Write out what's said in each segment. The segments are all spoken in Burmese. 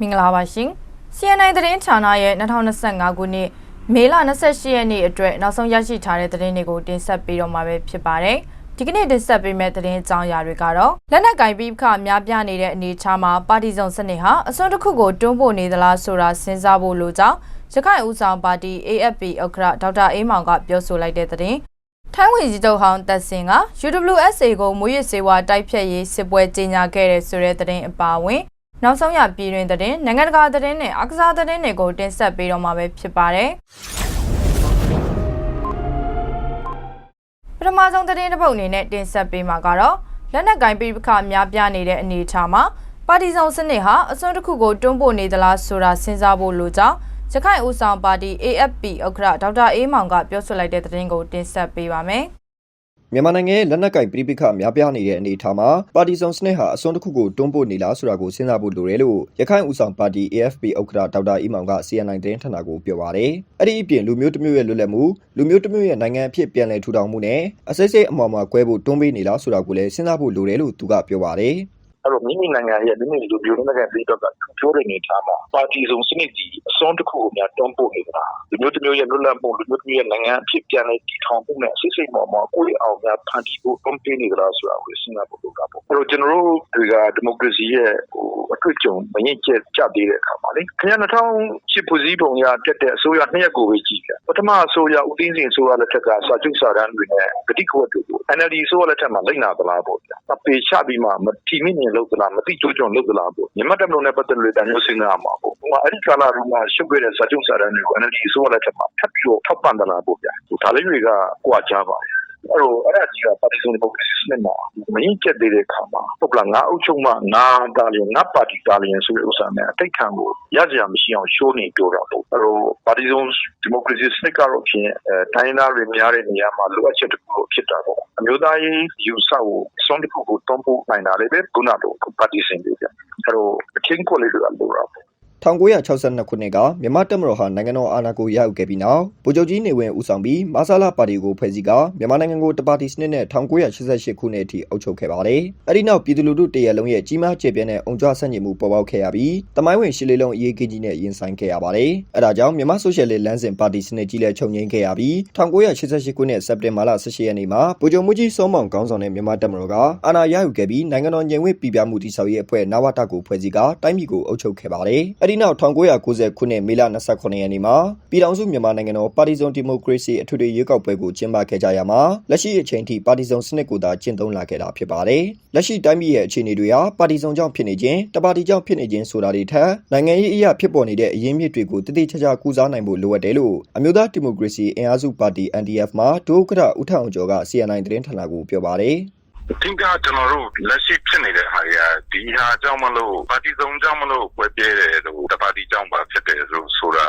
မင်္ဂလာပါရှင် CNI သတင်းဌာနရဲ့2025ခုနှစ်မေလ28ရက်နေ့အတွက်နောက်ဆုံးရရှိထားတဲ့သတင်းတွေကိုတင်ဆက်ပေးတော့မှာပဲဖြစ်ပါတယ်ဒီကနေ့တင်ဆက်ပေးမယ့်သတင်းအကြောင်းအရာတွေကတော့လက်နက်ကင်ပြီးခအများပြနေတဲ့အနေအထားမှာပါတီစုံစနစ်ဟာအစွန်းတစ်ခုကိုတွန်းပို့နေသလားဆိုတာစဉ်းစားဖို့လိုကြောင်းရခိုင်ဦးဆောင်ပါတီ AFP ဥက္ကဋ္ဌဒေါက်တာအေးမောင်ကပြောဆိုလိုက်တဲ့သတင်းထိုင်းဝင်ကြီးချုပ်ဟောင်းတက်စင်က UWSA ကိုမွေးရစေဝါတိုက်ဖြတ်ရေးစစ်ပွဲကြီးညာခဲ့တဲ့ဆိုတဲ့သတင်းအပါအဝင် နောက်ဆုံးရပြည်တွင်သတင်းနိုင်ငံတကာသတင်းနဲ့အကစားသတင်းတွေကိုတင်ဆက်ပေးတော့မှာပဲဖြစ်ပါတယ်။ပထမဆုံးသတင်းတစ်ပုဒ်အနေနဲ့တင်ဆက်ပေးမှာကတော့လက်နက်ကင်ပိပခများပြားနေတဲ့အနေအထားမှာပါတီစုံစနစ်ဟာအစွန်းတစ်ခုကိုတွန်းပို့နေသလားဆိုတာစဉ်းစားဖို့လိုကြောင်းရခိုင်ဦးဆောင်ပါတီ AFP ဥက္ကဋ္ဌဒေါက်တာအေးမောင်ကပြောဆိုလိုက်တဲ့သတင်းကိုတင်ဆက်ပေးပါမယ်။ မြန်မာနိုင်ငံရဲ့လက်နက်ကင်ပြည်ပခများပြားနေတဲ့အနေအထားမှာပါတီစုံစနစ်ဟာအစွန်းတစ်ခုကိုတွန်းပို့နေလားဆိုတာကိုစဉ်းစားဖို့လိုတယ်လို့ရခိုင်ဦးဆောင်ပါတီ AFP ဥက္ကဋ္ဌဒေါက်တာအီမောင်က CNN သတင်းဌာနကိုပြောပါတယ်။အဲ့ဒီအပြင်လူမျိုးတစ်မျိုးရဲ့လွတ်လပ်မှုလူမျိုးတစ်မျိုးရဲ့နိုင်ငံအဖြစ်ပြန်လည်ထူထောင်မှုနဲ့အစိစိတ်အမော်မှာကွဲဖို့တွန်းပေးနေလားဆိုတာကိုလည်းစဉ်းစားဖို့လိုတယ်လို့သူကပြောပါတယ်။ အဲ့တော့မိမိနိုင်ငံရဲ့မိမိလူမျိုးနိုင်ငံပြည်တော့ကပြောတဲ့အနေထားမှာပါတီစုံစနစ်ကြီးအစွန်းတစ်ခုကိုများတွန်းပို့နေတာလူမျိုးတစ်မျိုးရဲ့လွတ်လပ်မှုလူမျိုးတစ်မျိုးရဲ့နိုင်ငံအဖြစ်ပြန်လည်တည်ထောင်မှုနဲ့စိတ်စိတ်မော်မော်ကိုယ်အောင်များဖန်တီးဖို့တွန်းပေးနေကြလားဆိုတာကိုစဉ်းစားဖို့လိုတာပေါ့အဲ့တော့ကျွန်တော်တို့တွေကဒီမိုကရေစီရဲ့ဟိုအတွေ့အကြုံမငြိမ့်ကျကြသေးတဲ့အခါမှာလေခင်ဗျာ2008ဖွဲ့စည်းပုံရတက်တဲ့အစိုးရနှစ်ရက်ကိုပဲကြည့်ကြပထမအစိုးရဦးသိန်းစိန်အစိုးရလက်ထက်ကစာချုပ်စာတမ်းတွေနဲ့ဂတိကဝတ်တွေကို NLD အစိုးရလက်ထက်မှာလိုက်နာသလားပေါ့ဗျာအပေချပြီးမှမထီမိမြင်လို့သလားမသိကြိုးကြုံလုပ်သလားပေါ့မြန်မာတပ်မတော်နဲ့ပတ်သက်လို့တန်ရုပ်စဉ်းစားမှာပေါ့ဟိုအဲ့ဒီကာလတုန်းကရှုပ်ခဲ့တဲ့စာချုပ်စာတမ်းတွေကို NLD အစိုးရလက်ထက်မှာထပ်ပြီးတော့ထောက်ပံ့သလားပေါ့ဗျာဟိုဒါလေးတွေကကြွားကြပါတယ် အဲ့တော့အဲ့ဒါကြီးကပါတီစုံဒီမိုကရေစီစနစ်မှာမရင်ကျက်သေးတဲ့အခါမှာဟုတ်လားငါအုပ်ချုပ်မှငါတာလျင်ငါပါတီတာလျင်ဆိုတဲ့ဥစ္စာနဲ့အတိတ်ခံကိုရကြရမရှိအောင်ရှိုးနေပြောတာပေါ့အဲ့တော့ပါတီစုံဒီမိုကရေစီစနစ်ကတော့ဖြင့်အဲတိုင်းသားတွေများတဲ့နေရာမှာလိုအပ်ချက်တစ်ခုဖြစ်တာပေါ့အမျိုးသားရေးယူဆကိုစွန့်တစ်ခုကိုတွန်းပို့နိုင်တာလေပဲခုနကတော့ပါတီစင်တွေပြအဲ့တော့အချင်းကိုလေးတွေကလိုတာပေါ့ 1962ခုနှစ်ကမြန်မာတပ်မတော်ဟာနိုင်ငံတော်အာဏာကိုရယူခဲ့ပြီးနောက်ဗိုလ်ချုပ်ကြီးနေဝင်းဦးဆောင်ပြီးမဆလာပါတီကိုဖွဲ့စည်းကမြန်မာနိုင်ငံကိုတပါတီစနစ်နဲ့1988ခုနှစ်အထိအုပ်ချုပ်ခဲ့ပါတယ်။အဲဒီနောက်ပြည်သူလူထုတရက်လုံးရဲ့ကြီးမားကျယ်ပြန့်တဲ့အုံကြွဆန့်ကျင်မှုပေါ်ပေါက်ခဲ့ရပြီးတမိုင်းဝင်ရှစ်လေးလုံးအရေးကြီးနဲ့ရင်ဆိုင်ခဲ့ရပါတယ်။အဲဒါကြောင့်မြန်မာဆိုရှယ်လစ်လမ်းစဉ်ပါတီစနစ်ကြီးလည်းချုပ်ငြိမ်းခဲ့ရပြီး1988ခုနှစ်စက်တင်ဘာလ18ရက်နေ့မှာဗိုလ်ချုပ်မှုကြီးစောမောင်ခေါင်းဆောင်တဲ့မြန်မာတပ်မတော်ကအာဏာရယူခဲ့ပြီးနိုင်ငံတော်ညင်ဝင့်ပြည်ပြမှုတည်ဆောက်ရေးအဖွဲ့နဝတကိုဖွဲ့စည်းကတိုင်းပြည်ကိုအုပ်ချုပ်ခဲ့ပါတယ်။အဲဒီနောက်1990ခုနှစ်မေလ29ရက်နေ့မှာပြည်ထောင်စုမြန်မာနိုင်ငံတော်ပါတီစုံဒီမိုကရေစီအထွေထွေရွေးကောက်ပွဲကိုကျင်းပခဲ့ကြရမှာလက်ရှိအချိန်ထိပါတီစုံစနစ်ကိုသာကျင့်သုံးလာခဲ့တာဖြစ်ပါတယ်။လက်ရှိတိုင်းပြည်ရဲ့အခြေအနေတွေဟာပါတီစုံကြောင့်ဖြစ်နေခြင်းတပါတီကြောင့်ဖြစ်နေခြင်းဆိုတာတွေထက်နိုင်ငံရေးအရာဖြစ်ပေါ်နေတဲ့အရင်းမြစ်တွေကိုတည်တည်ချာချာကူစားနိုင်ဖို့လိုအပ်တယ်လို့အမျိုးသားဒီမိုကရေစီအင်အားစုပါတီ NDF မှဒုဥက္ကဋ္ဌဦးထအောင်ကျော်က CNN သတင်းဌာနကိုပြောပါတယ်။ အထင်ကကျွန်တော်တို့လက်ရှိဖြစ်နေတဲ့ဟာတွေကဒီဟာကြောင့်မလို့ပါတီစုံကြောင့်မလို့ပွဲပြဲတယ်လို့တပါတီကြောင့်ပါဖြစ်တယ်လို့ဆိုတာ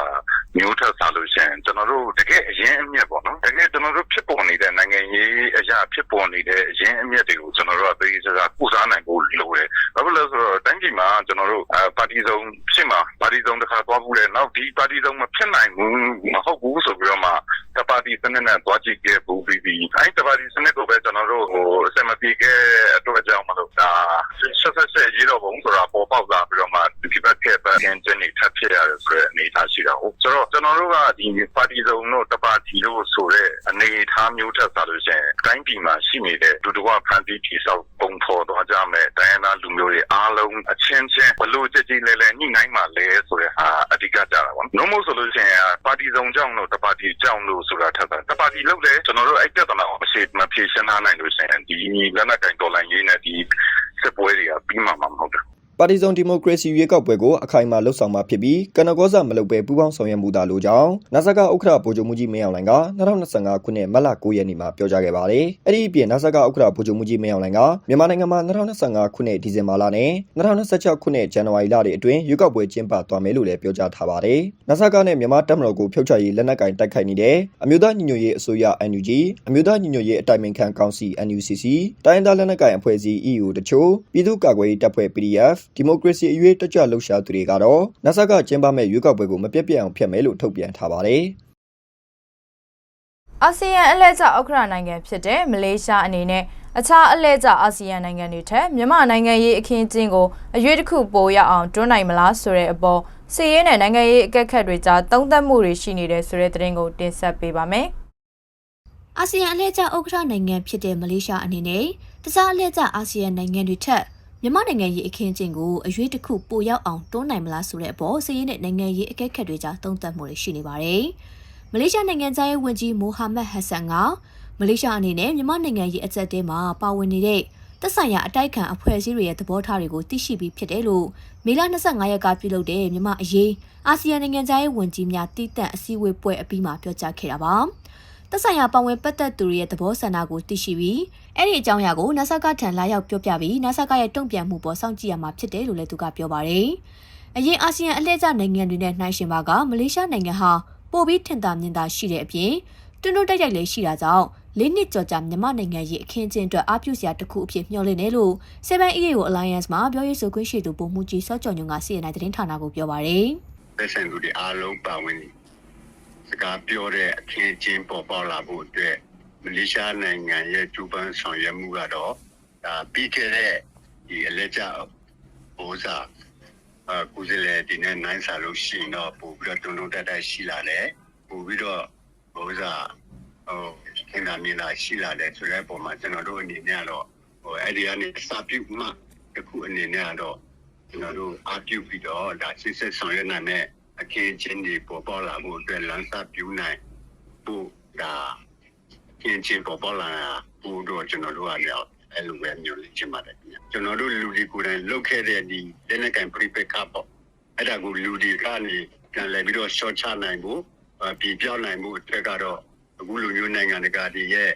မျိုးထပ်စားလို့ရှိရင်ကျွန်တော်တို့တကယ်အရင်အမြတ်ပေါ့နော်တကယ်ကျွန်တော်တို့ဖြစ်ပေါ်နေတဲ့နိုင်ငံရေးအရာဖြစ်ပေါ်နေတဲ့အရင်အမြတ်တွေကိုကျွန်တော်တို့အသေးစားကုစားနိုင်ဖို့လိုတယ်ဘာဖြစ်လို့လဲဆိုတော့တိုင်းပြည်မှာကျွန်တော်တို့ပါတီစုံဖြစ်မှာပါတီစုံတစ်ခါသွားဘူးလေနောက်ဒီပါတီစုံမဖြစ်နိုင်ဘူးမဟုတ်ဘူးဆိုပြီးတော့မှ တပါတီစနစ်နဲ့သွားကြည့်ခဲ့ဘူးပြီးပြီးအဲ့တပါတီစနစ်ကိုပဲကျွန်တော်တို့ဟိုအစမပြေခဲ့အတွက်ကြောင့်မလို့ဒါဆက်ဆက်ဆက်ရေးတော့ဘုံဆိုတာပေါ်ပေါက်လာပြီးတော့မှဒီဘက်ကပဲအင်းကျနေထပ်ဖြစ်ရတယ်ဆိုတဲ့အနေအထားရှိတာဟုတ်ဆိုတော့ကျွန်တော်တို့ကဒီပါတီစုံတို့တပါတီတို့ဆိုတဲ့အနေအထားမျိုးထပ်စားလို့ရှိရင်တိုင်းပြည်မှာရှိနေတဲ့ဒုတဝဖန်တီးပြည်ဆောက်ပုံဖော်သွားကြမယ်တိုင်းရင်းသားလူမျိုးတွေအားလုံးအချင်းချင်းဘလို့ကြည်ကြည်လဲလဲညှိနှိုင်းမှလဲဆိုတဲ့ဟာအဓိကကြတာပေါ့နော်မို့ဆိုလို့ရှိရင်ပါတီစုံကြောင့်လို့တပါတီကြောင့်လို့ဆိုတာထပ်တာတပါတီလို့လေကျွန်တော်တို့အဲ့ပြဿနာကိုမရှိမဖြေရှင်းနိုင်လို့ရှိရင်ဒီလက်နက်ကင်တော်လိုင်းရေးနဲ့ဒီစစ်ပွဲတွေကပြီးမှမှာမဟုတ်ဘူး ပါတီစုံဒီမိုကရေစီရွေးကောက်ပွဲကိုအခိုင်အမာလှုပ်ဆောင်မှာဖြစ်ပြီးကနကောစမလုပ်ပဲပူးပေါင်းဆောင်ရွက်မှုသာလိုကြောင်းနာဆာကဥက္ကဋ္ဌဗိုလ်ချုပ်မှုကြီးမင်းအောင်လှိုင်က2025ခုနှစ်မတ်လ9ရက်နေ့မှာပြောကြားခဲ့ပါတယ်။အဲ့ဒီအပြင်နာဆာကဥက္ကဋ္ဌဗိုလ်ချုပ်မှုကြီးမင်းအောင်လှိုင်ကမြန်မာနိုင်ငံမှာ2025ခုနှစ်ဒီဇင်ဘာလနဲ့2026ခုနှစ်ဇန်နဝါရီလတွေအတွင်းရွေးကောက်ပွဲကျင်းပသွားမယ်လို့လည်းပြောကြားထားပါတယ်။နာဆာကနဲ့မြန်မာတပ်မတော်ကိုဖျောက်ချရေးလက်နက်ကင်တိုက်ခိုက်နေတဲ့အမျိုးသားညီညွတ်ရေးအစိုးရ NUG အမျိုးသားညီညွတ်ရေးအတိုင်ပင်ခံကောင်စီ NUCC တိုင်းဒေသလက်နက်ကင်အဖွဲ့အစည်း EU တချို့ပြည်သူ့ကာကွယ်ရေးတပ်ဖွဲ့ PDF ဒီမိုကရေစီအရေးတက်ကြွလှုပ်ရှားသူတွေကတော့နဆကကျင်းပမဲ့ရွေးကောက်ပွဲကိုမပြတ်ပြတ်အောင်ဖျက်မယ်လို့ထုတ်ပြန်ထားပါတယ်။အာဆီယံအလှည့်ကျဥက္ကဋ္ဌနိုင်ငံဖြစ်တဲ့မလေးရှားအနေနဲ့အခြားအလဲကျအာဆီယံနိုင်ငံတွေထက်မြန်မာနိုင်ငံရေးအခင်းအကျင်းကိုအရွေးတစ်ခုပိုရအောင်တွန်းနိုင်မလားဆိုတဲ့အပေါ်စီးရဲနဲ့နိုင်ငံရေးအကက်ခတ်တွေကြားတုံ့တက်မှုတွေရှိနေတဲ့ဆိုတဲ့သတင်းကိုတင်ဆက်ပေးပါမယ်။အာဆီယံအလှည့်ကျဥက္ကဋ္ဌနိုင်ငံဖြစ်တဲ့မလေးရှားအနေနဲ့တခြားအလှည့်ကျအာဆီယံနိုင်ငံတွေထက် မြန်မာနိုင်ငံရေးအခင်းအကျင်းကိုအရွေးတစ်ခုပိုရောက်အောင်တွန်းနိုင်မလားဆိုတဲ့အပေါ်စီးရဲနဲ့နိုင်ငံရေးအကဲခတ်တွေကြားတုံ့တက်မှုတွေရှိနေပါတယ်။မလေးရှားနိုင်ငံသားရေးဝန်ကြီးမိုဟာမက်ဟက်ဆန်ကမလေးရှားအနေနဲ့မြန်မာနိုင်ငံရေးအကြက်အတဲမှာပါဝင်နေတဲ့သက်ဆိုင်ရာအတိုက်ခံအဖွဲ့အစည်းတွေရဲ့သဘောထားတွေကိုသိရှိပြီးဖြစ်တယ်လို့မေလ25ရက်ကပြုလုပ်တဲ့မြန်မာအရေးအာဆီယံနိုင်ငံသားရေးဝန်ကြီးများတည်တံ့အစည်းအဝေးပွဲအပြီးမှာပြောကြားခဲ့တာပါ။ သက်ဆိုင်ရာပါဝင်ပတ်သက်သူတွေရဲ့သဘောဆန္ဒကိုသိရှိပြီးအဲ့ဒီအကြောင်းအရာကိုနာဆာကထံလာရောက်ပြောပြပြီးနာဆာကရဲ့တုံ့ပြန်မှုပေါ်စောင့်ကြည့်ရမှာဖြစ်တယ်လို့လည်းသူကပြောပါတယ်။အရင်အာဆီယံအလှည့်ကျနိုင်ငံတွေနဲ့နှိုင်းယှဉ်ပါကမလေးရှားနိုင်ငံဟာပိုပြီးထင်သာမြင်သာရှိတဲ့အပြင်တွန်းတွန်းတိုက်တိုက်လေးရှိတာကြောင့်လေးနှစ်ကျော်ကြာမြန်မာနိုင်ငံရဲ့အခင်းအကျင်းအတွက်အားပြုစရာတစ်ခုအဖြစ်မျှော်လင့်တယ်လို့ Seven EAO Alliance မှာပြောရေးဆိုခွင့်ရှိသူပုံမှုကြီးစောကြော်ညုံက CNN သတင်းဌာနကိုပြောပါတယ်။သက်ဆိုင်သူတွေအားလုံးပါဝင်စ ကားပြောတဲ့အခင်းအကျင်းပေါ်ပေါက်လာဖို့အတွက်မလေးရှားနိုင်ငံရဲ့ဂျူပန်ဆောင်ရွက်မှုကတော့ဒါပြီးခဲ့တဲ့ဒီအလက်ကျဘိုးစာအကူစလေဒီနဲ့နိုင်စာလို့ရှိရင်တော့ပို့ပြီးတော့တုံတုံတက်တက်ရှိလာတယ်ပို့ပြီးတော့ဘိုးစာဟိုခင်ဗျာမြင်လာရှိလာတယ်ဆိုတဲ့ပုံမှာကျွန်တော်တို့အနေနဲ့ကတော့ဟိုအဲ့ဒီကနေစာပြုမှတစ်ခုအနေနဲ့ကတော့ကျွန်တော်တို့အားပြုပြီးတော့ဒါစစ်စစ်ဆောင်ရွက်နိုင်တဲ့ အခင်းအကျင်းတွေပေါ်ပေါက်လာမှုအတွက်လမ်းစာပြူနိုင်ဖို့ဒါအခင်းအကျင်းပေါ်ပေါက်လာဖို့တော့ကျွန်တော်တို့ကလည်းအဲ့လိုပဲမျိုးလေးချင်ပါတယ်ခင်ဗျကျွန်တော်တို့လူတွေကိုယ်တိုင်လုတ်ခဲ့တဲ့ဒီလက်နက်ကင်ပြိပက္ခပေါ့အဲ့ဒါကိုလူတွေကနေပြန်လည်ပြီးတော့ short ချနိုင်ဖို့ပြည်ပြောင်းနိုင်မှုအတွက်ကတော့အခုလူမျိုးနိုင်ငံတကာတွေရဲ့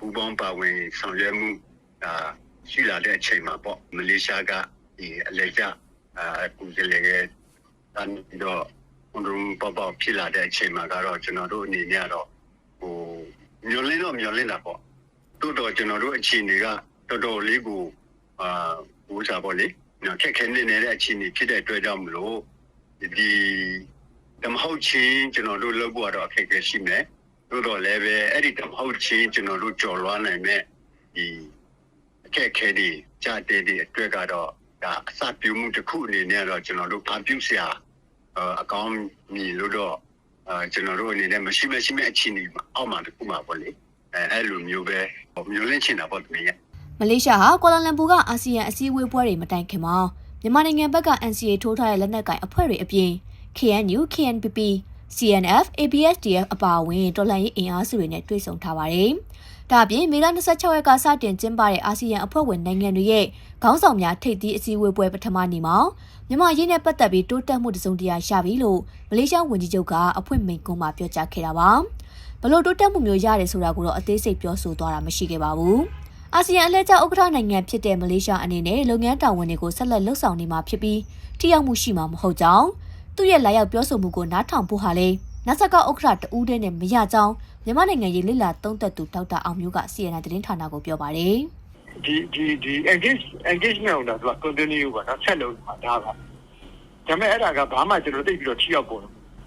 ပူးပေါင်းပါဝင်ဆောင်ရွက်မှုဒါရှိလာတဲ့အချိန်မှာပေါ့မလေးရှားကဒီအလေကျအကူစလေ ကတန်ပြီးတော့ဘုံရုံပပဖြစ်လာတဲ့အချိန်မှာကတော့ကျွန်တော်တို့အနေနဲ့ကတော့ဟိုမျိုးလင်းတော့မျိုးလင်းတာပေါ့တိုးတော့ကျွန်တော်တို့အခြေအနေကတော်တော်လေးကိုအာဟိုစားပေါ့လေနော်ခက်ခဲနေနေတဲ့အအခြေအနေဖြစ်တဲ့အတွက်ကြောင့်မလို့ဒီတမဟုတ်ချင်းကျွန်တော်တို့လုပ်ဖို့တော့အခက်အခဲရှိမယ်တိုးတော့လည်းပဲအဲ့ဒီတမဟုတ်ချင်းကျွန်တော်တို့ကြော်လွှားနိုင်မဲ့ဒီအခက်အခဲတွေကြားတဲ့ဒီအတွက်ကတော့ဒါအစပြုမှုတစ်ခုအနေနဲ့တော့ကျွန်တော်တို့ဖန်ပြုစရာ အကောင်းမြည်လို့တော့အဲကျွန်တော်တို့အနေနဲ့မရှိမရှိမဲ့အခြေအနေမှာအောက်မှာတစ်ခုမှာပေါ့လေအဲအဲ့လိုမျိုးပဲမျိုးလင့်ချင်တာပေါ့တမီးရဲ့မလေးရှားဟာကွာလာလမ်ပူကအာဆီယံအစည်းအဝေးပွဲတွေမတိုင်ခင်မှာမြန်မာနိုင်ငံဘက်က NCA ထိုးထားတဲ့လက်နက်ကိုင်အဖွဲ့တွေအပြင် KNU, KNPP, CNF, ABSDF အပါအဝင်တော်လှန်ရေးအင်အားစုတွေနဲ့တွေ့ဆုံထားပါတယ်။ဒါအပြင်မေလ26ရက်ကစတင်ကျင်းပတဲ့အာဆီယံအဖွဲ့ဝင်နိုင်ငံတွေရဲ့ခေါင်းဆောင်များထိပ်သီးအစည်းအဝေးပွဲပထမနေ့မှာမြန်မာရင်းနဲ့ပတ်သက်ပြီးတိုးတက်မှုတစုံတရာရပြီလို့မလေးရှားဝန်ကြီးချုပ်ကအဖွင့်မိန့်ခွန်းမှာပြောကြားခဲ့တာပါ။ဘလို့တိုးတက်မှုမျိုးရတယ်ဆိုတာကိုတော့အသေးစိတ်ပြောဆိုသွားတာမရှိခဲ့ပါဘူး။အာဆီယံအလှည့်ကျဥက္ကဋ္ဌနိုင်ငံဖြစ်တဲ့မလေးရှားအနေနဲ့လုပ်ငန်းတာဝန်တွေကိုဆက်လက်လှုပ်ဆောင်နေမှာဖြစ်ပြီးထိရောက်မှုရှိမှာမဟုတ်ကြောင်း သူ့ရဲ့လာရောက်ပြောဆိုမှုကိုနားထောင်ဖို့ဟာလေနတ်ဆက်ကဥက္ကဋ္ဌတဦးတည်းနဲ့မရကြောင်းမြန်မာနိုင်ငံရေးလိလာသုံးသက်သူဒေါက်တာအောင်မျိုးက CNN သတင်းဌာနကိုပြောပါတယ်။ဒီဒီဒီ engage engagement ကိုတော့သူက continue ပါနော်ဆက်လုပ်မှာဒါပါဒါပေမဲ့အဲ့ဒါကဘာမှကျွန်တော်သိပြီးတော့ထိရောက်ပုံ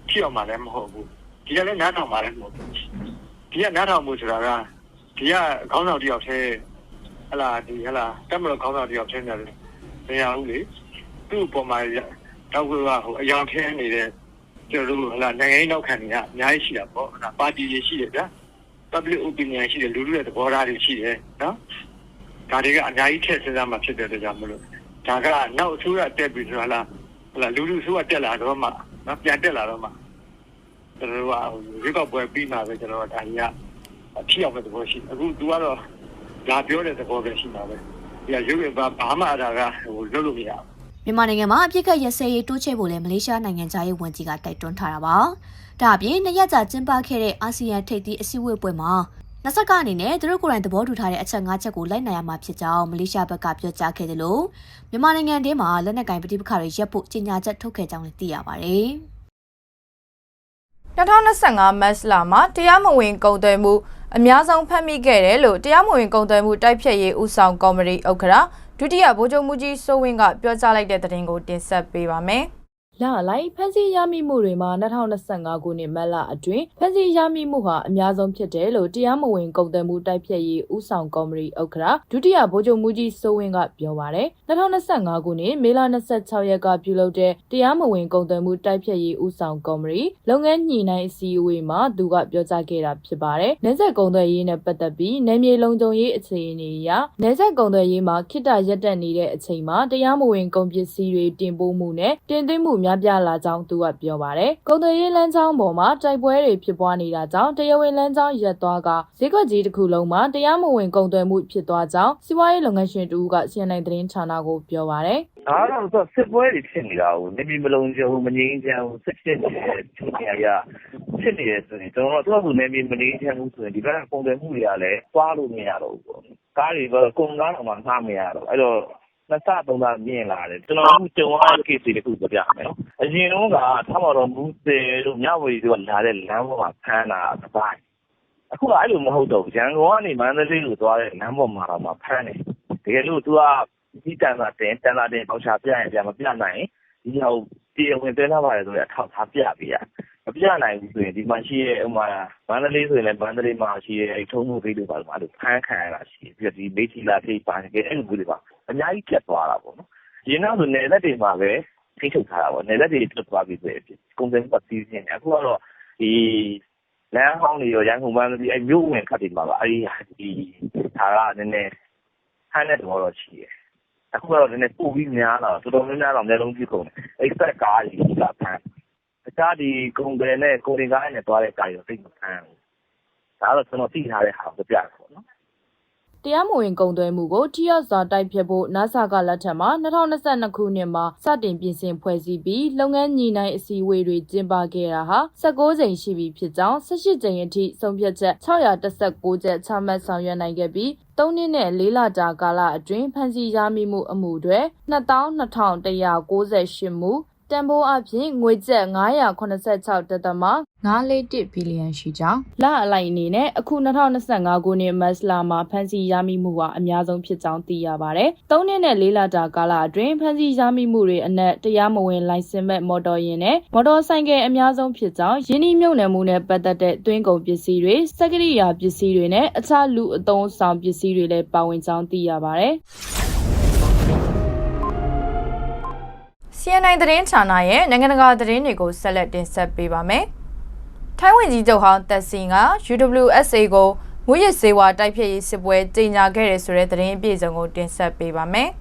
ထိရောက်မှာလည်းမဟုတ်ဘူးဒီကလည်းနားထောင်မှာလည်းမဟုတ်ဘူးဒီကနားထောင်မှုဆိုတာကဒီကခေါင်းဆောင်တယောက်တည်းဟလာဒီဟလာတက်မလို့ခေါင်းဆောင်တယောက်တည်းနေတယ်မရဘူးလေသူ့ပုံမှာ တော့ကဟိုအယောင်ထင်းနေတဲ့ကျွန်တော်တို့ဟလာနိုင်ငံရေးနောက်ခံတွေကအများကြီးရှိတာပေါ့ဟလာပါတီတွေရှိတယ်ဗျာ public opinion ရှိတယ်လူလူရဲ့သဘောထားတွေရှိတယ်နော်ဒါတွေကအများကြီးထည့်စဉ်းစားမှဖြစ်တဲ့အတွက်ကြောင့်မလို့ဒါကနောက်အစိုးရတက်ပြီဆိုတာလားဟလာလူလူအစိုးရတက်လာတော့မှနော်ပြန်တက်လာတော့မှကျွန်တော်တို့ကရေကောက်ပွဲပြီးမှပဲကျွန်တော်တို့ဒါကြီးကအဖြစ်အောင်တဲ့သဘောရှိအခု तू ကတော့ဒါပြောတဲ့သဘောပဲရှိမှာပဲဒီကရုပ်ရပါဘာမှအတားကဟိုလုပ်လို့မရဘူး မြန်မာနိုင်ငံမှာအပြစ်ခတ်ရစဲရေးတိုးချဲ့ဖို့လည်းမလေးရှားနိုင်ငံသားရေးဝန်ကြီးကတိုက်တွန်းထားတာပါ။ဒါအပြင်နှစ်ရက်ကြာကျင်းပခဲ့တဲ့အာဆီယံထိပ်သီးအစည်းအဝေးပွဲမှာနစကအနေနဲ့သူတို့ကိုယ်တိုင်သဘောတူထားတဲ့အချက်၅ချက်ကိုလိုက်နိုင်ရမှာဖြစ်ကြောင်းမလေးရှားဘက်ကပြောကြားခဲ့တယ်လို့မြန်မာနိုင်ငံထဲမှာလက်နက်ကင်ပဋိပက္ခတွေရပ်ဖို့ကြေညာချက်ထုတ်ခဲ့ကြောင်းလည်းသိရပါတယ်။2025မတ်လမှာတရားမဝင်ကုန်သွယ်မှုအများဆုံးဖမ်းမိခဲ့တယ်လို့တရားမဝင်ကုန်သွယ်မှုတိုက်ဖျက်ရေးဦးဆောင်ကော်မတီဥက္ကဋ္ဌ ဒုတိယဗိုလ်ချုပ်မှုကြီးစိုးဝင်းကပြောကြားလိုက်တဲ့သတင်းကိုတင်ဆက်ပေးပါမယ်။ လအလိုက်ဖမ်းဆီးရမိမှုတွေမှာ2025ခုနှစ်မတ်လအတွင်းဖမ်းဆီးရမိမှုဟာအများဆုံးဖြစ်တယ်လို့တရားမဝင်ကုန်သွယ်မှုတိုက်ဖျက်ရေးဦးဆောင်ကော်မတီဥက္ကဋ္ဌဒုတိယဗိုလ်ချုပ်မှုကြီးစိုးဝင်းကပြောပါရယ်2025ခုနှစ်မေလ26ရက်ကပြုလုပ်တဲ့တရားမဝင်ကုန်သွယ်မှုတိုက်ဖျက်ရေးဦးဆောင်ကော်မတီလုပ်ငန်းညှိနှိုင်းအစည်းအဝေးမှာသူကပြောကြားခဲ့တာဖြစ်ပါတယ်။နေဆက်ကုန်သွယ်ရေးနဲ့ပတ်သက်ပြီးနယ်မြေလုံခြုံရေးအခြေအနေအရနေဆက်ကုန်သွယ်ရေးမှာခိတရက်တက်နေတဲ့အချိန်မှာတရားမဝင်ကုန်ပစ္စည်းတွေတင်ပို့မှုနဲ့တင်သွင်းမှုများပြားလာကြောင်းသူကပြောပါတယ်။ကုန်သွယ်ရေးလမ်းကြောင်းပေါ်မှာတိုက်ပွဲတွေဖြစ်ပွားနေတာကြောင့်တရားဝင်လမ်းကြောင်းရပ်သွားကဈေးကွက်ကြီးတစ်ခုလုံးမှာတရားမဝင်ကုန်သွယ်မှုဖြစ်သွားကြောင်းစီးပွားရေးလုပ်ငန်းရှင်တူကစီရင်နိုင်သတင်းဌာနကိုပြောပါတယ်ဒါကတော့သူကစစ်ပွဲတွေဖြစ်နေတာကိုနေပြည်မလုံးကျုံမငင်းချမ်းဘူးစစ်ဖြစ်နေတဲ့သူတွေရဖြစ်နေတယ်ဆိုရင်ကျွန်တော်တို့သူကနေပြည်မငင်းချမ်းဘူးဆိုရင်ဒီဘက်ကပုံတယ်မှုတွေကလည်းသွားလို့မရတော့ဘူးပေါ့ကားတွေပဲကုန်ကားတော့မှငှားမရတော့အဲ့တော့ နှစ်ဆသုံးဆမြင်လာတယ်ကျွန်တော်အခုကြုံရတဲ့ case တွေတခုပြပြမယ်နော်အရင်တော့ကထားပါတော့မူးတယ်တို့မြဝတီတို့ကလာတဲ့လမ်းပေါ်မှာဖမ်းတာတစ်ပိုင်းအခုကအဲ့လိုမဟုတ်တော့ဘူးရန်ကုန်ကနေမန္တလေးကိုသွားတဲ့လမ်းပေါ်မှာတော့မှဖမ်းတယ်တကယ်လို့ तू ကဒီတန်တာတင်တန်တာတင်ပေါချပြရင်ပြန်မပြနိုင်ဒီဟိုတရားဝင်သွင်းထားပါတယ်ဆိုရင်အထောက်ထားပြပေးရမပြနိုင်ဘူးဆိုရင်ဒီမှာရှိရဲ့ဥမာမန္တလေးဆိုရင်လည်းမန္တလေးမှာရှိရဲ့အဲထုံးမှုပေးလို့ပါလို့အဲ့လိုဖမ်းခံရတာရှိပြီးတော့ဒီမေချီလာထိပ်ပါတယ်အဲ့လိုမျိုးတွေပါ အများကြီးပြတ်သွားတာပေါ့နော်ရင်းနောက်ဆိုနယ်သက်တွေမှာပဲထိထုတ်ထားတာပေါ့နယ်သက်တွေပြတ်သွားပြီဆိုရင်ကုန်စည်ပတ်စည်းခြင်းအခုကတော့ဒီလမ်းဟောင်းတွေရောရန်ကုန်မန္တလေးအဲမြို့ဝင်ခတ်တွေမှာပါအဲဒီဒီဒါကနည်းနည်းဟန်တဲ့တော်တော့ရှိတယ်အခုကတော့နည်းနည်းပို့ပြီးများလာတော့တော်တော်များများတော့မျိုးလုံးပြကုန်တယ်။ expect ကားကြီးကဖမ်း။တခြားဒီကုန်တယ်နဲ့ကိုရင်ကားနဲ့သွားတဲ့ကားတွေတော့သိမဖမ်းဘူး။ဒါကတော့ကျွန်တော်သိထားတဲ့ဟာကိုပြတာပေါ့နော်။ တရားမဝင်ကုန်သွယ်မှုကိုထိရောက်စွာတိုက်ဖျက်ဖို့ NASA ကလက်ထက်မှာ2022ခုနှစ်မှာစတင်ပြင်ဆင်ဖွဲ့စည်းပြီးလုပ်ငန်းညီနိုင်အစည်းအဝေးတွေကျင်းပခဲ့တာဟာ16ကြိမ်ရှိပြီဖြစ်ကြောင်း18ကြိမ်အထိဆုံးဖြတ်ချက်616ချက်ချမှတ်ဆောင်ရွက်နိုင်ခဲ့ပြီး3နှစ်နဲ့4လကြာကာလအတွင်းဖန်စီရမိမှုအမှုတွေ22,198မှု တန်ဖိုးအဖြစ်ငွေကျပ်986တသမ941ဘီလီယံရှိကြောင်းလအလိုက်အနေနဲ့အခု2025ခုနှစ်မတ်လမှာဖန်စီရမိမှုဟာအများဆုံးဖြစ်ကြောင်းသိရပါတယ်။၃နှစ်နဲ့၄လတာကာလအတွင်းဖန်စီရမိမှုတွေအနက်တရားမဝင်လိုင်စင်မဲ့မော်တော်ယာဉ်နဲ့မော်တော်ဆိုင်ကယ်အများဆုံးဖြစ်ကြောင်းယင်းဒီမြုပ်နယ်မှုနဲ့ပတ်သက်တဲ့သွင်းကုန်ပစ္စည်းတွေစက်ကရိယာပစ္စည်းတွေနဲ့အခြားလူအသုံးဆောင်ပစ္စည်းတွေလည်းပါဝင်ကြောင်းသိရပါတယ်။ CNN သတင်းဌာနရဲ့နိုင်ငံတကာသတင်းတွေကိုဆက်လက်တင်ဆက်ပေးပါမယ်။ထိုင်းဝင်ကြီးချုပ်ဟောင်းတက်စင်က UWSA ကိုမူရစ်စေဝါတိုက်ဖြည့်ရေးစစ်ပွဲကြီးညာခဲ့တဲ့ဆိုတဲ့သတင်းအပြည့်အစုံကိုတင်ဆက်ပေးပါမယ်။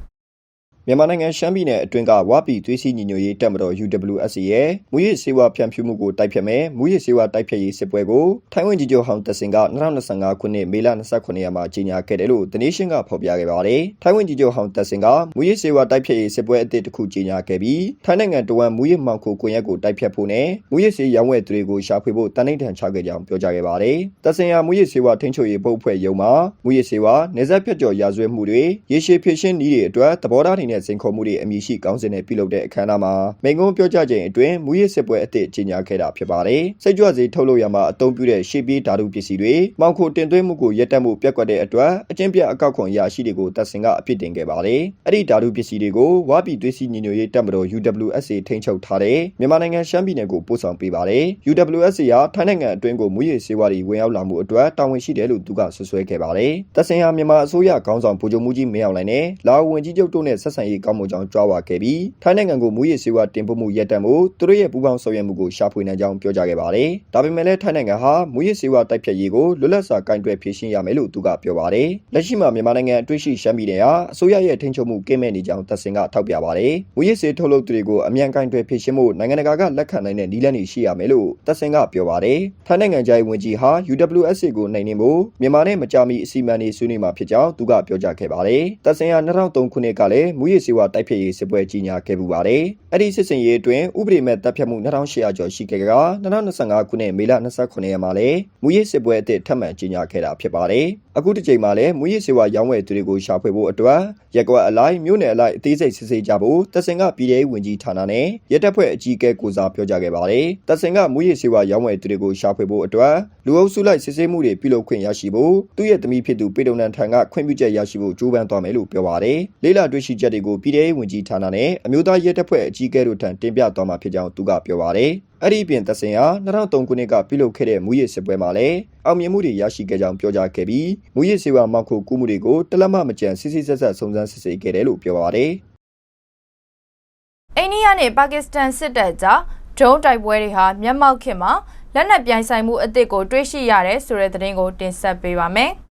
မြန်မာနိုင်ငံရှမ်းပြည်နယ်အတွင်းကဝါပီသွေးစည်းညီညွတ်ရေးတပ်မတော် UWSA ရဲ့မူရစ်စေဝါဖြန့်ဖြူးမှုကိုတိုက်ဖြတ်မယ်မူရစ်စေဝါတိုက်ဖြတ်ရေးစစ်ပွဲကိုထိုင်းဝန်ကြီးချုပ်ဟောင်းတဆင်က2025ခုနှစ်မေလ29ရက်မှာကြီးညာခဲ့တယ်လို့ The Nation ကဖော်ပြခဲ့ပါတယ်။ထိုင်းဝန်ကြီးချုပ်ဟောင်းတဆင်ကမူရစ်စေဝါတိုက်ဖြတ်ရေးစစ်ပွဲအသစ်တစ်ခုကြီးညာခဲ့ပြီးထိုင်းနိုင်ငံတဝန်မူရစ်မှောင်ခိုကွန်ရက်ကိုတိုက်ဖြတ်ဖို့နဲ့မူရစ်စေရောင်းဝယ်သူတွေကိုရှာဖွေဖို့တန်ဋိဌာန်ချခဲ့ကြောင်းပြောကြားခဲ့ပါတယ်။တဆင်ဟာမူရစ်စေဝါထိန်းချုပ်ရေးပုတ်ဖွဲ့ရုံမှာမူရစ်စေဝါနေဆက်ဖြတ်ကျော်ရာဇဝတ်မှုတွေရေရှည်ဖြစ်ရှင်းနည်းတွေအတွက်သဘောထားတွေနဲ့စိန်ခေါ်မှုတွေအမည်ရှိကောင်းစဉ်နဲ့ပြုလုပ်တဲ့အခမ်းအနားမှာမိန့်ခွန်းပြောကြားခြင်းအတွင်းမူရစ်စစ်ပွဲအသစ်ကြီးညာခဲ့တာဖြစ်ပါတယ်။စိတ်ကြွစေထုတ်လုပ်ရမှာအသုံးပြုတဲ့ရှေ့ပြေးဓာတုပစ္စည်းတွေမှောင်ခိုတင်သွင်းမှုကိုရပ်တန့်မှုပြက်ကွက်တဲ့အတွက်အကျင့်ပြအကောက်ခွန်ရရှိတွေကိုတပ်ဆင်ကအပြစ်တင်ခဲ့ပါတယ်။အဲ့ဒီဓာတုပစ္စည်းတွေကိုဝါပြည်သွေးစည်းညီညွတ်ရေးတပ်မတော် UWSA ထိန်းချုပ်ထားတဲ့မြန်မာနိုင်ငံရှမ်းပြည်နယ်ကိုပို့ဆောင်ပေးပါတယ်။ UWSA ဟာထိုင်းနိုင်ငံအတွင်းကိုမူရစ်စေဝါတွေဝင်ရောက်လာမှုအတွက်တာဝန်ရှိတယ်လို့သူကဆွဆွဲခဲ့ပါတယ်။တပ်ဆင်ဟာမြန်မာအစိုးရခေါင်းဆောင်ဗိုလ်ချုပ်မှုကြီးမင်းအောင်လှိုင်နဲ့လာအိုဝန်ကြီးချုပ်တို့နဲ့ဆက်ဆံရေးကောင်းမွန်ကြောင်းကြွားဝါခဲ့ပြီးထိုင်းနိုင်ငံကိုမူရစ်စေဝါတင်ပို့မှုရပ်တန့်မှုသူတို့ရဲ့ပူးပေါင်းဆောင်ရွက်မှုကိုရှာဖွေနိုင်ကြောင်းပြောကြားခဲ့ပါတယ်။ဒါပေမဲ့လည်းထိုင်းနိုင်ငံဟာမူရစ်စေဝါတိုက်ဖြတ်ရေးကိုလွတ်လပ်စွာကင်တွယ်ဖြေရှင်းရမယ်လို့သူကပြောပါတယ်။လက်ရှိမှာမြန်မာနိုင်ငံအတွေ့ရှိရှမ်းပြည်နယ်ဟာအစိုးရရဲ့ထိန်းချုပ်မှုကင်းမဲ့နေကြောင်းတပ်ဆင်ကထောက်ပြပါတယ်။မူရစ်စေထုတ်လုပ်သူတွေကိုအမြန်ကင်တွယ်ဖြေရှင်းဖို့နိုင်ငံတကာကလက်ခံနိုင်တဲ့နည်းလမ်းတွေရှိရမယ်လို့တပ်ဆင်ကပြောပါတယ်။ထိုင်းနိုင်ငံခြားရေးဝန်ကြီးဟာ UWSA ကိုနိုင်နေဖို့မြန်မာနဲ့မကြာမီအစီအမံတွေဆွေးနွေးမှာဖြစ်ကြောင်းသူကပြောကြားခဲ့ပါတယ်။တပ်ဆင်ဟာ2003ခုနှစ်ကလည်းမူရစ်စေဝါတိုက်ဖြတ်ရေးစစ်ပွဲကြီးညာခဲ့ပူပါတယ်။အဲ့ဒီစစ်စင်ရေးအတွင်းဥပဒေမဲ့တပ်ဖြတ်မှု2800ကျော်ရှိခဲ့က2025ခုနှစ်မေလ29ရက်မှာလည်းမူရစ်စစ်ပွဲအသစ်ထပ်မံကြီးညာခဲ့တာဖြစ်ပါတယ်။အခုတစ်ချိန်မှာလည်းမူရစ်စေဝါရောင်းဝယ်သူတွေကိုရှာဖွေဖို့အတွက်ရက်ကွက်အလိုက်မြို့နယ်အလိုက်အသေးစိတ်စစ်ဆေးကြဖို့တပ်ဆင်ကပြည်ထောင်ဝင်ကြီးဌာနနဲ့ရဲတပ်ဖွဲ့အကြီးအကဲကိုစားပြောကြားခဲ့ပါတယ်။တပ်ဆင်ကမူရစ်စေဝါရောင်းဝယ်သူတွေကိုရှာဖွေဖို့အတွက်လူအုပ်စုလိုက်စစ်ဆေးမှုတွေပြုလုပ်ခွင့်ရရှိဖို့သူ့ရဲ့သမီးဖြစ်သူပေတုံနန်ထံကခွင့်ပြုချက်ရရှိဖို့ကြိုးပမ်းသွားမယ်လို့ပြောပါတယ်။လေးလာတွေ့ရှိချက်တွေတွေကိုပြည်ထောင်ဝင်ကြီးဌာနနဲ့အမျိုးသားရဲတပ်ဖွဲ့အကြီးအကဲတို့ထံတင်ပြသွားမှာဖြစ်ကြောင်းသူကပြောပါတယ်။အဲ့ဒီအပြင်တဆင်ဟာ2003ခုနှစ်ကပြုလုပ်ခဲ့တဲ့မူရစ်စစ်ပွဲမှာလည်းအောင်မြင်မှုတွေရရှိခဲ့ကြောင်းပြောကြားခဲ့ပြီးမူရစ်စေဝါမောက်ခုကူးမှုတွေကိုတလက်မမကြံစစ်စစ်ဆက်ဆက်စုံစမ်းစစ်ဆေးခဲ့တယ်လို့ပြောပါတယ်။အိန္ဒိယနဲ့ပါကစ္စတန်စစ်တပ်ကြားဒရုန်းတိုက်ပွဲတွေဟာမျက်မှောက်ခေတ်မှာလက်နက်ပြိုင်ဆိုင်မှုအသစ်ကိုတွေ့ရှိရတယ်ဆိုတဲ့သတင်းကိုတင်ဆက်ပေးပါမယ်။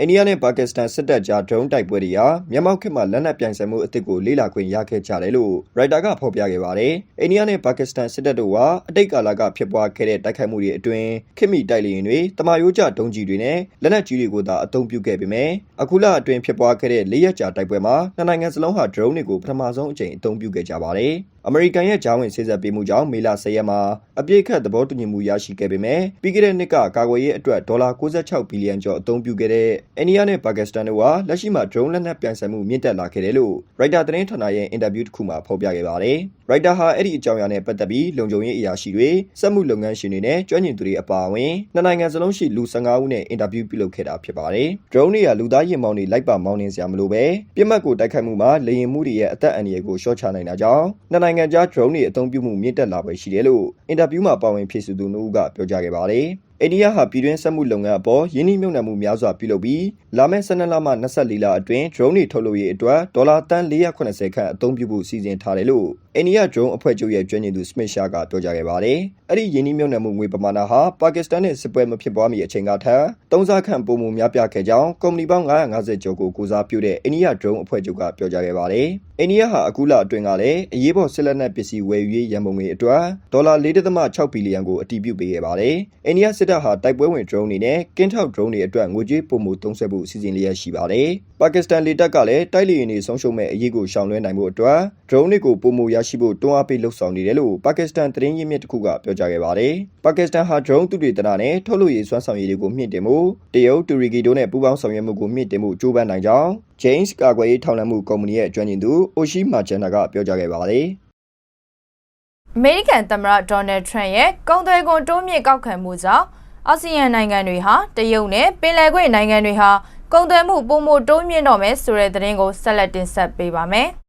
အိန္ဒိယနဲ့ပါကစ္စတန်စစ်တပ်ကြားဒရုန်းတိုက်ပွဲတွေဟာမြန်မာခေတ်မှာလက်နက်ပြိုင်ဆိုင်မှုအသစ်ကိုလေ့လာခွင့်ရခဲ့ကြတယ်လို့ရိုက်တာကဖော်ပြခဲ့ပါတယ်။အိန္ဒိယနဲ့ပါကစ္စတန်စစ်တပ်တို့ဟာအတိတ်ကာလကဖြစ်ပွားခဲ့တဲ့တိုက်ခိုက်မှုတွေအတွင်းခေတ်မီတိုက်လေယာဉ်တွေတမာယိုးကျဒုံးကြီးတွေနဲ့လက်နက်ကြီးတွေကိုသာအသုံးပြုခဲ့ပေမဲ့အခုလအတွင်းဖြစ်ပွားခဲ့တဲ့လေးရက်ကြာတိုက်ပွဲမှာနှစ်နိုင်ငံစလုံးဟာဒရုန်းတွေကိုပထမဆုံးအကြိမ်အသုံးပြုခဲ့ကြပါတယ်။အမေရိကန်ရဲ့ဂျာဝင်စေစပ်ပေးမှုကြောင့်မေလ10ရက်မှာအပြည့်ခတ်သဘောတူညီမှုရရှိခဲ့ပေမဲ့ပြီးခဲ့တဲ့နှစ်ကကာကွယ်ရေးအတွက်ဒေါ်လာ66ဘီလီယံကျော်အသုံးပြုခဲ့တဲ့အိန္ဒိယနဲ့ပါကစ္စတန်တို့ဟာလက်ရှိမှာ drone လက်နက်ပြိုင်ဆိုင်မှုမြင့်တက်လာခဲ့တယ်လို့ရိုက်တာသတင်းဌာနရဲ့အင်တာဗျူးတစ်ခုမှာဖော်ပြခဲ့ပါတယ်။ရိုက်တာဟာအဲ့ဒီအကြောင်းအရာနဲ့ပတ်သက်ပြီးလုံခြုံရေးအရာရှိတွေစက်မှုလုပ်ငန်းရှင်တွေနဲ့ကျွမ်းကျင်သူတွေအပါအဝင်နှစ်နိုင်ငံစလုံးရှိလူ15ဦးနဲ့အင်တာဗျူးပြုလုပ်ခဲ့တာဖြစ်ပါတယ်။ drone တွေကလူသားရင်မောင်းတွေလိုက်ပါမောင်းနှင်စရာမလိုပဲပြစ်မှတ်ကိုတိုက်ခိုက်မှုမှာလေယာဉ်မှုတွေရဲ့အသက်အန္တရာယ်ကိုရှော့ချနိုင်တာကြောင့်နှစ်နိုင်ငံကြား drone တွေ အသုံးပြုမှု မြင့်တက်လာပဲရှိတယ်လို့ အင်တာဗျူးမှာ ပါဝင်ဖြည့်ဆိုသူနှုတ်ကပြောကြားခဲ့ပါတယ်။ အိန္ဒိယဟာပြည်တွင်းစက်မှုလုပ်ငန်းအပေါ်ယင်းနှိမ့်မြုပ်နှံမှုများစွာပြုလုပ်ပြီးလာမယ့်12လမှ24လအတွင်း drone တွေထုတ်လုပ်ရေးအတွက်ဒေါ်လာတန်480ခန့်အသုံးပြုဖို့စီစဉ်ထားတယ်လို့အိန္ဒိယ drone အဖွဲ့ချုပ်ရဲ့ကျွမ်းကျင်သူ Smith Shah ကပြောကြားခဲ့ပါတယ်။အဲ့ဒီယင်းနှိမ့်မြုပ်နှံမှုငွေပမာဏဟာပါကစ္စတန်နဲ့စစ်ပွဲမဖြစ်ပွားမီအချိန်ကထက်သုံးဆခန့်ပိုမိုများပြားခဲ့ကြောင်းကုမ္ပဏီပေါင်း950ကျော်ကိုကိုစားပြုတဲ့အိန္ဒိယ drone အဖွဲ့ချုပ်ကပြောကြားခဲ့ပါတယ်။အိန္ဒိယဟာအခုလအတွင်းကလည်းအရေးပေါ်စစ်လက်နက်ပစ္စည်းဝယ်ယူရေးရန်ပုံငွေအတွက်ဒေါ်လာ4.6ဘီလီယံကိုအတည်ပြုပေးခဲ့ပါတယ်။အိန္ဒိယစစ်တပ်ဟာတိုက်ပွဲဝင် drone တွေနဲ့ကင်းထောက် drone တွေအတွက်ငွေကြေးပုံမှုသုံးစွဲဖို့စီစဉ်လျက်ရှိပါတယ်။ပါကစ္စတန်လေတပ်ကလည်းတိုက်လေယာဉ်တွေဆုံးရှုံးမဲ့အရေးကိုရှောင်လွှဲနိုင်ဖို့အတွက် drone တွေကိုပုံမှုရရှိဖို့တွန်းအားပေးလှုပ်ဆောင်နေတယ်လို့ပါကစ္စတန်သတင်းရင်းမြစ်တစ်ခုကပြောကြားခဲ့ပါတယ်။ပါကစ္စတန်ဟာ drone သူတွေတနာနဲ့ထုတ်လုပ်ရေးစွမ်းဆောင်ရည်တွေကိုမြင့်တင်မှုတရုတ်တူရီကီတို့နဲ့ပူးပေါင်းဆောင်ရွက်မှုကိုမြင့်တင်မှုကြိုးပမ်းနိုင်ကြောင်း James ကာကွယ်ရေးထောက်လှမ်းမှုကုမ္ပဏီရဲ့ကျွမ်းကျင်သူ Oshi Marchanda ကပြောကြားခဲ့ပါတယ်။အမေရိကန်သမ္မတဒေါ်နယ်ထရန့်ရဲ့ကုန်သွယ်ခွန်တိုးမြင့်ကောက်ခံမှုကြောင့် အာဆီယံနိုင်ငံတွေဟာတရုတ်နဲ့ပင်လယ်ကွေ့နိုင်ငံတွေဟာကုန်သွယ်မှုပုံမှုတိုးမြင့်တော့မယ်ဆိုတဲ့သတင်းကိုဆက်လက်တင်ဆက်ပေးပါမယ်။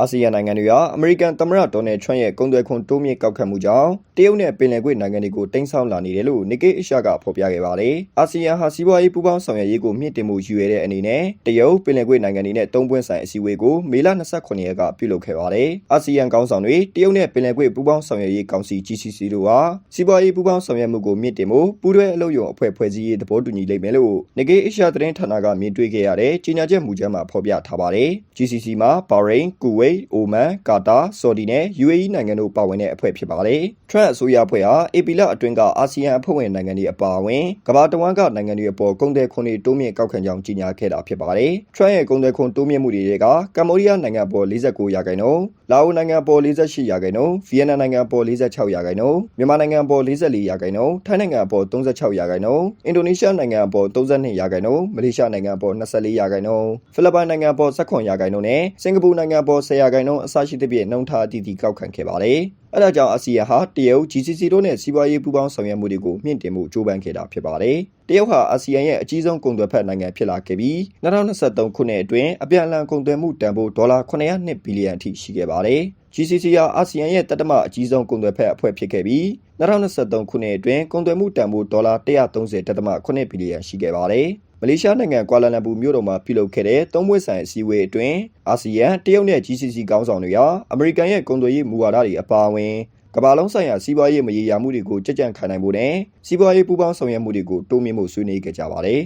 အာဆီယံနိုင်ငံတွေဟာအမေရိကန်သမ္မတဒေါ်နယ်ထရန့်ရဲ့ကုန်သွယ်ခွန်တိုးမြင့်ကောက်ခံမှုကြောင့်တရုတ်နဲ့ပင်လယ်ကွေ့နိုင်ငံတွေကိုတိမ်းဆောင်းလာနေတယ်လို့နိကေအရှာကဖော်ပြခဲ့ပါတယ်။အာဆီယံဟာစီးပွားရေးပူးပေါင်းဆောင်ရွက်ရေးကိုမြင့်တင်မှုယူရတဲ့အနေနဲ့တရုတ်ပင်လယ်ကွေ့နိုင်ငံတွေနဲ့သုံးပွင့်ဆိုင်အစည်းအဝေးကိုမေလ29ရက်ကပြုလုပ်ခဲ့ပါတယ်။အာဆီယံခေါင်းဆောင်တွေတရုတ်နဲ့ပင်လယ်ကွေ့ပူးပေါင်းဆောင်ရွက်ရေးကောင်စီ GCC တို့ဟာစီးပွားရေးပူးပေါင်းဆောင်ရွက်မှုကိုမြင့်တင်မှုပူးတွဲအလုပ်ရုံအဖွဲ့ဖွဲ့စည်းရေးသဘောတူညီလိမ့်မယ်လို့နိကေအရှာသတင်းဌာနကမြင်တွေ့ခဲ့ရတဲ့ကြေညာချက်မူကြမ်းမှာဖော်ပြထားပါတယ်။ GCC မှာဘာရိန်၊ကူဝိတ်၊အိုမန်ကာတာ၊ဆော်ဒီနဲ့ UAE နိုင်ငံတို့ပါဝင်တဲ့အဖွဲ့ဖြစ်ပါတယ်။ Trump အစိုးရအဖွဲ့ဟာအေပီလအတွင်းကအာဆီယံအဖွဲ့ဝင်နိုင်ငံတွေအပါအဝင်ကမ္ဘာတဝန်းကနိုင်ငံတွေအပေါ်ကုန်သွယ်ခွန်တွေတိုးမြင့်ကောက်ခံကြောင်းကြေညာခဲ့တာဖြစ်ပါတယ်။ Trump ရဲ့ကုန်သွယ်ခွန်တိုးမြင့်မှုတွေကကမ္ဘောဒီးယားနိုင်ငံပေါ်49ရာခိုင်နှုန်း၊ လာအိုနိုင်ငံပေါ်48ရာခိုင်နှုန်း၊ဗီယက်နမ်နိုင်ငံပေါ်46ရာခိုင်နှုန်း၊မြန်မာနိုင်ငံပေါ်44ရာခိုင်နှုန်း၊ထိုင်းနိုင်ငံပေါ်36ရာခိုင်နှုန်း၊အင်ဒိုနီးရှားနိုင်ငံပေါ်32ရာခိုင်နှုန်း၊မလေးရှားနိုင်ငံပေါ်24ရာခိုင်နှုန်း၊ဖိလစ်ပိုင်နိုင်ငံပေါ်18ရာခိုင်နှုန်းနဲ့စင်ကာပူနိုင်ငံပေါ်10ရာခိုင်နှုန်းအစရှိသဖြင့်နှုန်းထားအသီးသီးကောက်ခံခဲ့ပါတယ်။ အဲဒါကြောင့်အာဆီယံဟာတရုတ် GCC တို့နဲ့စီးပွားရေးပူးပေါင်းဆောင်ရွက်မှုတွေကိုမြင့်တင်မှုကြိုးပမ်းခဲ့တာဖြစ်ပါတယ်။တရုတ်ဟာအာဆီယံရဲ့အကြီးဆုံးကုန်သွယ်ဖက်နိုင်ငံဖြစ်လာခဲ့ပြီး2023ခုနှစ်အတွင်းအပြန်အလှန်ကုန်သွယ်မှုတန်ဖိုးဒေါ်လာ902ဘီလီယံအထိရှိခဲ့ပါတယ်။ GCC ဟာအာဆီယံရဲ့တတမအကြီးဆုံးကုန်သွယ်ဖက်အဖွဲ့ဖြစ်ခဲ့ပြီး2023ခုနှစ်အတွင်းကုန်သွယ်မှုတန်ဖိုးဒေါ်လာ130.8ဘီလီယံရှိခဲ့ပါတယ်။ မလေးရှားနိုင်ငံကွာလာလမ်ပူမြို့တော်မှာပြုလုပ်ခဲ့တဲ့သုံးပွင့်ဆိုင်အစည်းအဝေးအတွင်းအာဆီယံတရုတ်နဲ့ GCC ခေါင်းဆောင်တွေဟာအမေရိကန်ရဲ့ကုန်သွယ်ရေးမူဝါဒတွေအပါအဝင်ကမ္ဘာလုံးဆိုင်ရာစီးပွားရေးမရေရာမှုတွေကိုကြကြံ့ခံနိုင်ဖို့နဲ့စီးပွားရေးပူးပေါင်းဆောင်ရွက်မှုတွေကိုတိုးမြှင့်ဖို့ဆွေးနွေးခဲ့ကြပါတယ်။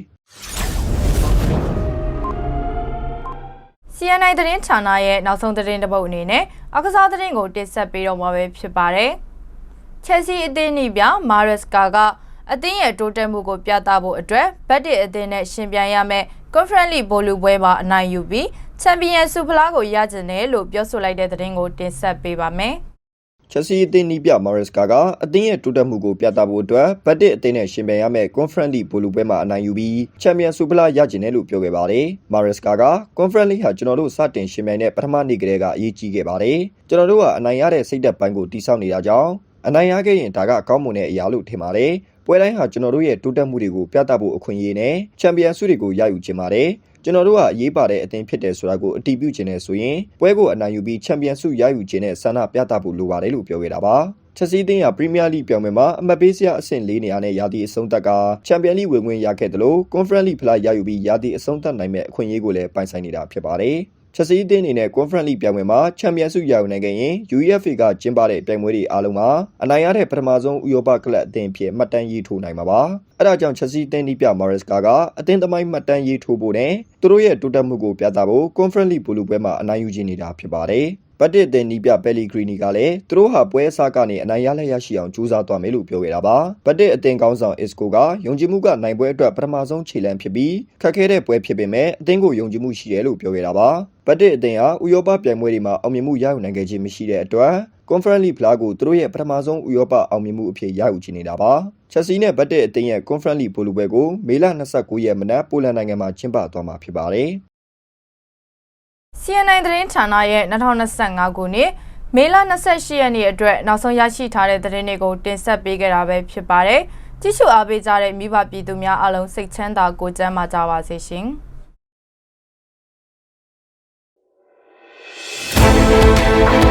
CNI သတင်းဌာနရဲ့နောက်ဆုံးသတင်းတစ်ပုဒ်အနေနဲ့အကစားသတင်းကိုတင်ဆက်ပေးတော့မှာပဲဖြစ်ပါတယ်။ Chelsea အသင်းနီးပြ Maresca က အသင်းရဲ့တိုးတက်မှုကိုပြသဖို့အတွက်ဘတ်တစ်အသင်းနဲ့ရှင်ပြိုင်ရမယ့် Conference League ဘောလုံးပွဲမှာအနိုင်ယူပြီးချန်ပီယံဆုဖလားကိုရကျင်တယ်လို့ပြောဆိုလိုက်တဲ့သတင်းကိုတင်ဆက်ပေးပါမယ်။ချက်စီအသင်းနီးပြမာရက်စကာကအသင်းရဲ့တိုးတက်မှုကိုပြသဖို့အတွက်ဘတ်တစ်အသင်းနဲ့ရှင်ပြိုင်ရမယ့် Conference League ဘောလုံးပွဲမှာအနိုင်ယူပြီးချန်ပီယံဆုဖလားရကျင်တယ်လို့ပြောခဲ့ပါတယ်။မာရက်စကာက Conference League ဟာကျွန်တော်တို့စတင်ရှင်ပြိုင်တဲ့ပထမနေ့ကတည်းကအရေးကြီးခဲ့ပါတယ်။ကျွန်တော်တို့ကအနိုင်ရတဲ့စိတ်သက်ပိုင်းကိုတိစောက်နေတာကြောင့်အနိုင်ရခဲ့ရင်ဒါကကောင်းမွန်တဲ့အရာလို့ထင်ပါတယ်။ ပွဲတိုင်းဟာကျွန်တော်တို့ရဲ့တိုးတက်မှုတွေကိုပြသဖို့အခွင့်အရေးနဲ့ချန်ပီယံဆုတွေကိုရယူခြင်းပါတယ်။ကျွန်တော်တို့ကအရေးပါတဲ့အသင်းဖြစ်တယ်ဆိုတာကိုအတည်ပြုခြင်းနဲ့ဆိုရင်ပွဲကိုအနိုင်ယူပြီးချန်ပီယံဆုရယူခြင်းနဲ့ဆန္ဒပြသဖို့လိုပါတယ်လို့ပြောခဲ့တာပါချက်စီးတင်းရပရီးမီးယားလိပြောင်းပွဲမှာအမတ်ပေးစရာအဆင့်၄နေရာနဲ့ရာသီအဆုံးသက်ကချန်ပီယံလိဝင်ခွင့်ရခဲ့တယ်လို့ကွန်ဖရင့်လိဖလားရယူပြီးရာသီအဆုံးသတ်နိုင်မဲ့အခွင့်အရေးကိုလည်းပိုင်ဆိုင်နေတာဖြစ်ပါတယ် ချက်စီးတင်းအနေနဲ့ Conference League ပြိုင်ပွဲမှာချန်ပီယံဆုရယူနိုင်ခဲ့ရင် UEFA ကကျင်းပတဲ့ပြိုင်ပွဲတွေအားလုံးမှာအနိုင်ရတဲ့ပထမဆုံးဥရောပကလပ်အသင်းဖြစ်မှတ်တမ်းရေးထိုးနိုင်မှာပါ။အဲဒါကြောင့်ချက်စီးတင်းဒီပြမာရက်စကာကအသင်းသမိုင်းမှတ်တမ်းရေးထိုးဖို့နဲ့သူတို့ရဲ့တိုးတက်မှုကိုပြသဖို့ Conference League ဘူလူပွဲမှာအနိုင်ယူခြင်းနေတာဖြစ်ပါတယ်။ ဘတ်တစ်တင်နီးပြပယ်လီဂရီနီကလည်းသူတို့ဟာပွဲအစားကနေအနိုင်ရလက်ရရှိအောင်ကြိုးစားသွားမယ်လို့ပြောခဲ့တာပါဘတ်တစ်အတင်ကောင်းဆောင်အစ်ကိုကယုံကြည်မှုကနိုင်ပွဲအတွက်ပထမဆုံးခြေလှမ်းဖြစ်ပြီးခက်ခဲတဲ့ပွဲဖြစ်ပေမဲ့အသင်းကိုယုံကြည်မှုရှိတယ်လို့ပြောခဲ့တာပါဘတ်တစ်အတင်ဟာဥရောပပြိုင်ပွဲတွေမှာအောင်မြင်မှုရယူနိုင်ခဲ့ခြင်းမရှိတဲ့အတွက် Conference League ဖလားကိုသူတို့ရဲ့ပထမဆုံးဥရောပအောင်မြင်မှုအဖြစ်ရယူချင်နေတာပါချက်စီနဲ့ဘတ်တစ်အတင်ရဲ့ Conference League ဘိုလ်ပွဲကိုမေလ29ရက်မနက်ပိုလန်နိုင်ငံမှာကျင်းပသွားမှာဖြစ်ပါတယ် CNN သတင်းဌာနရဲ့2025ခုနှစ်မေလ28ရက်နေ့အတွက်နောက်ဆုံးရရှိထားတဲ့သတင်းတွေကိုတင်ဆက်ပေးခဲ့တာပဲဖြစ်ပါတယ်။ကြည့်ရှုအားပေးကြတဲ့မိဘပြည်သူများအားလုံးစိတ်ချမ်းသာကိုယ်ကျန်းမာကြပါစေရှင်။ thank you